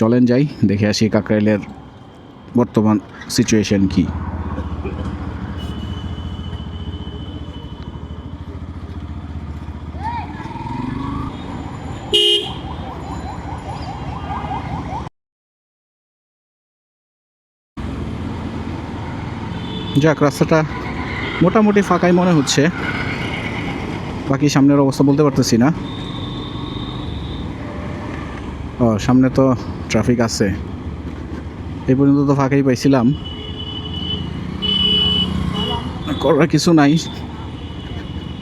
চলেন যাই, দেখে আসি কাকরাইলের বর্তমান সিচুয়েশন কি। যাক, রাস্তাটা মোটামুটি ফাঁকাই মনে হচ্ছে। বাকি সামনের অবস্থা বলতে পারতেছি না। ও, সামনে তো ট্রাফিক আছে। এই পর্যন্ত তো ফাঁকাই পাইছিলাম। করার কিছু নাই।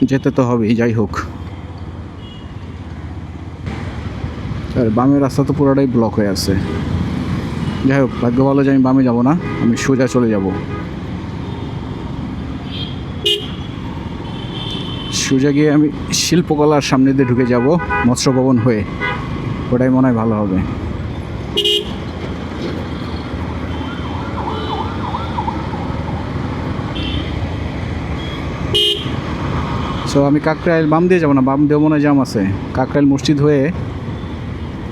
যেতে তো হবেই, যাই হোক। আর বামের রাস্তা তো পুরোটাই ব্লক হয়ে আছে। যাই হোক, ভাগ্য ভালো যে আমি বামে যাব না, আমি সোজা চলে যাব। সোজা গিয়ে আমি শিল্পকলার সামনে দিয়ে ঢুকে যাব মৎস্য ভবন হয়ে। ওটাই মনে হয় ভালো হবে। সো আমি কাকরাইল বাম দিয়ে যাব না, বাম দিয়ে মনে জাম আছে। কাকরাইল মসজিদ হয়ে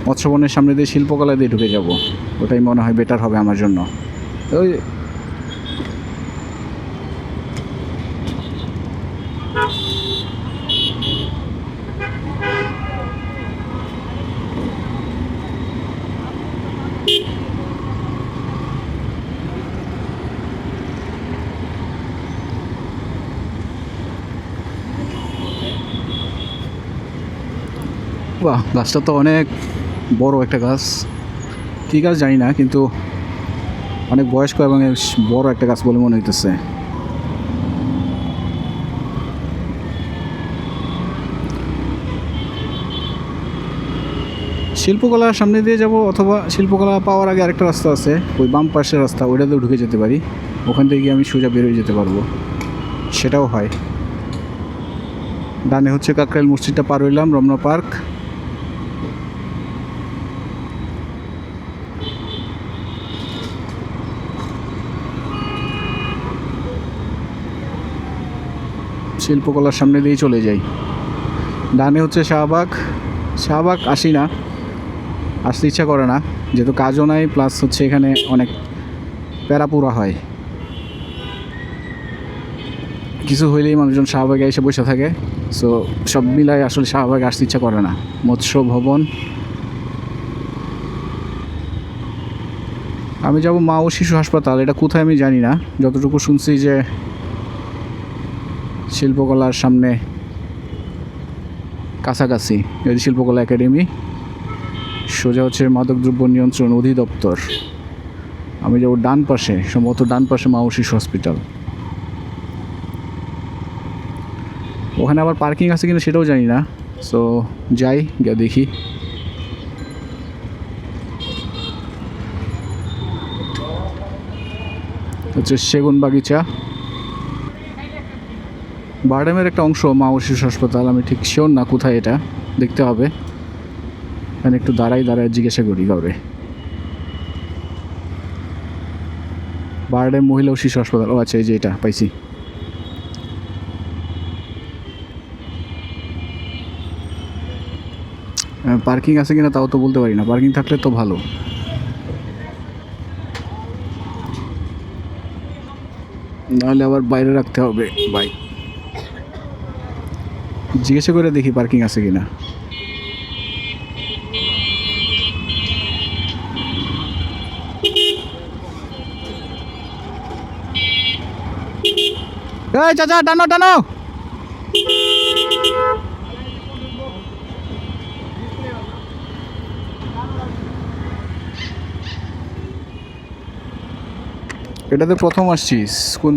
মৎস্যবনের সামনে দিয়ে শিল্পকলা দিয়ে ঢুকে যাব। ওটাই মনে হয় বেটার হবে আমার জন্য। ওই বাহ, গাছটা তো অনেক বড় একটা গাছ। কী গাছ জানি না, কিন্তু অনেক বয়স্ক এবং বড় একটা গাছ বলে মনে হইতেছে। শিল্পকলার সামনে দিয়ে যাব অথবা শিল্পকলা পাওয়ার আগে আরেকটা রাস্তা আছে, ওই বাম পাশের রাস্তা ওইটাতেও ঢুকে যেতে পারি। ওখান থেকে গিয়ে আমি সোজা বেরোয় যেতে পারব। সেটাও হয়। ডানে হচ্ছে কাকরাইল মসজিদটা পার হইলাম, রমনা পার্ক। শিল্পকলার সামনে দিয়েই চলে যাই। ডানে হচ্ছে শাহবাগ। শাহবাগ আসি না। আসতে ইচ্ছা করে না। যেহেতু কাজও নাই প্লাস হচ্ছে এখানে অনেক প্যারাপুরা হয়। কিছু হইলেই মানুষজন শাহবাগে এসে বসে থাকে। সো সব মিলাই আসলে শাহবাগে আসতে ইচ্ছা করে না। মৎস্য ভবন। আমি যাব মা ও শিশু হাসপাতাল। এটা কোথায় আমি জানি না। যতটুকু শুনছি যে শিল্পকলার সামনে কাছাকাছি। যদি শিল্পকলা একাডেমি, সোজা হচ্ছে মাদকদ্রব্য নিয়ন্ত্রণ অধিদপ্তর। আমি যাব ডান পাশে, সম্ভবত ডান পাশে মা ও শিশু হসপিটাল। ওখানে আবার পার্কিং আছে কিনা সেটাও জানি না। সো যাই, গিয়ে দেখি। হচ্ছে সেগুন বাগিচা বারডামের একটা অংশ মা ও শিশু হাসপাতাল, আমি ঠিক শিওর না কোথায় এটা, দেখতে হবে। এখানে একটু দাঁড়াই দাঁড়ায় জিজ্ঞাসা করি কাউরে। বারডাম মহিলা ও শিশু হাসপাতাল, ও আচ্ছা এই যে এটা, পাইছি। পার্কিং আছে কিনা তাও তো বলতে পারি না, পার্কিং থাকলে তো ভালো। নাহলে আবার বাইরে রাখতে হবে, বাইক। জিজ্ঞাসা করে দেখি পার্কিং আছে কিনা। এই চাচা টানো টানো। এটাতে প্রথম আসছিস কোন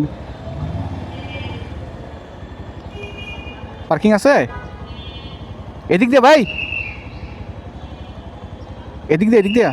পার্কিং আছে? এদিক দিয়ে ভাই। এদিক দিয়ে এদিক দিয়ে।